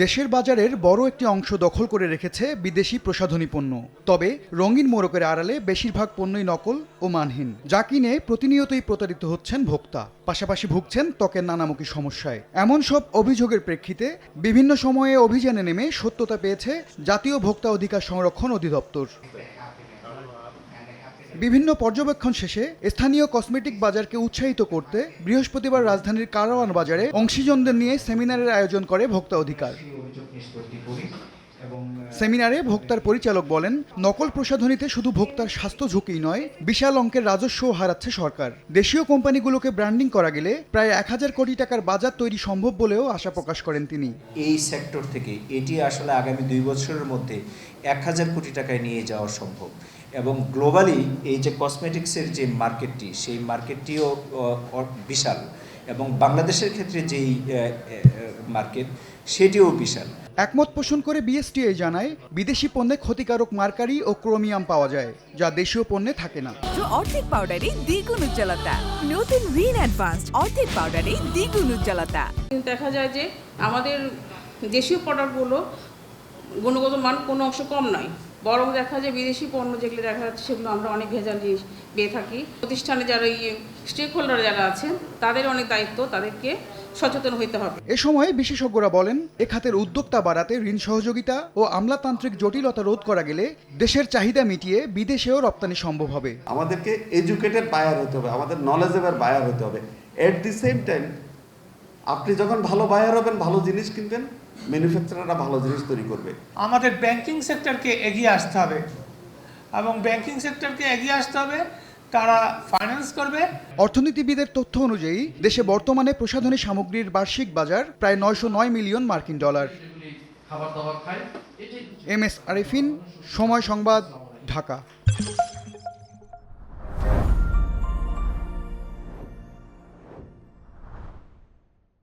দেশের বাজারের বড় একটি অংশ দখল করে রেখেছে বিদেশি প্রসাধনী পণ্য। তবে রঙিন মোড়কের আড়ালে বেশিরভাগ পণ্যই নকল ও মানহীন, যা কিনে প্রতিনিয়তই প্রতারিত হচ্ছেন ভোক্তা। পাশাপাশি ভুগছেন ত্বকের নানামুখী সমস্যায়। এমন সব অভিযোগের প্রেক্ষিতে বিভিন্ন সময়ে অভিযানে নেমে সত্যতা পেয়েছে জাতীয় ভোক্তা অধিকার সংরক্ষণ অধিদপ্তর। বিভিন্ন পর্যবেক্ষণ শেষে স্থানীয় কসমেটিক বাজারকে উৎসাহিত করতে বৃহস্পতিবার রাজধানীর কারওয়ান বাজারে অংশীজনদের নিয়ে সেমিনারের আয়োজন করে ভোক্তা অধিকার। সেমিনারে ভোক্তার পরিচালক বলেন, নকল প্রসাধনীতে শুধু ভোক্তার স্বাস্থ্য ঝুঁকি নয়, বিশাল অঙ্কের রাজস্বও হারাচ্ছে সরকার। দেশীয় কোম্পানিগুলোকে ব্র্যান্ডিং করা গেলে প্রায় এক হাজার কোটি টাকার বাজার তৈরি সম্ভব বলেও আশা প্রকাশ করেন তিনি। এই সেক্টর থেকে এটি আসলে আগামী দুই বছরের মধ্যে এক হাজার কোটি টাকায় নিয়ে যাওয়া সম্ভব। এবং গ্লোবালি এই যে কসমেটিক্সের যে মার্কেটটি সেই মার্কেটটিও বিশাল। এবং বাংলাদেশের ক্ষেত্রে যেই মার্কেট সেটিও বিশাল। একমত পোষণ করে বিএসটিআই জানায় বিদেশি পণ্যে ক্ষতিকারক মার্কারি ও ক্রোমিয়াম পাওয়া যায় যা দেশীয় পণ্যে থাকে না। অর্ধেক পাউডারে দ্বিগুণ উজ্জ্বলতা। নতুন রিন অ্যাডভান্সড অর্ধেক পাউডারে দ্বিগুণ উজ্জ্বলতা। কিন্তু দেখা যায় যে আমাদের দেশীয় প্রোডাক্টগুলো গুণগত মান কোনো অংশ কম নয়। বরং দেখা যায় বিদেশি পণ্য যেগুলো দেখা যাচ্ছে সেগুলো আমরা অনেক ভেজাল জিনিস পেয়ে থাকি। প্রতিষ্ঠানে যারা ইয়ে স্টেক হোল্ডার যারা আছেন তাদের অনেক দায়িত্ব তাদেরকে সচেতন হইতে হবে। এ সময় বিশেষজ্ঞরা বলেন এ খাতের উদ্যোক্তা বাড়াতে ঋণ সহযোগিতা ও আমলাতান্ত্রিক জটিলতা রোধ করা গেলে দেশের চাহিদা মিটিয়ে বিদেশেও রপ্তানি সম্ভব হবে। আমাদেরকে এডুকেটেড বায়ার হতে হবে আমাদের নলেজেবল বায়ার হতে হবে। এট দি সেম টাইম আপনি যখন ভালো বায়ার হবেন ভালো জিনিস কিনবেন ম্যানুফ্যাকচারাররা ভালো জিনিস তৈরি করবে। আমাদের ব্যাংকিং সেক্টরকে এগিয়ে আসতে হবে। এবং ব্যাংকিং সেক্টরকে এগিয়ে আসতে হবে তারা ফাইন্যান্স করবে। অর্থনীতিবিদের তথ্য অনুযায়ী দেশে বর্তমানে প্রসাধনী সামগ্রীর বার্ষিক বাজার প্রায় নয়শো নয় মিলিয়ন মার্কিন ডলার। এম এস আরিফিন সময় সংবাদ ঢাকা।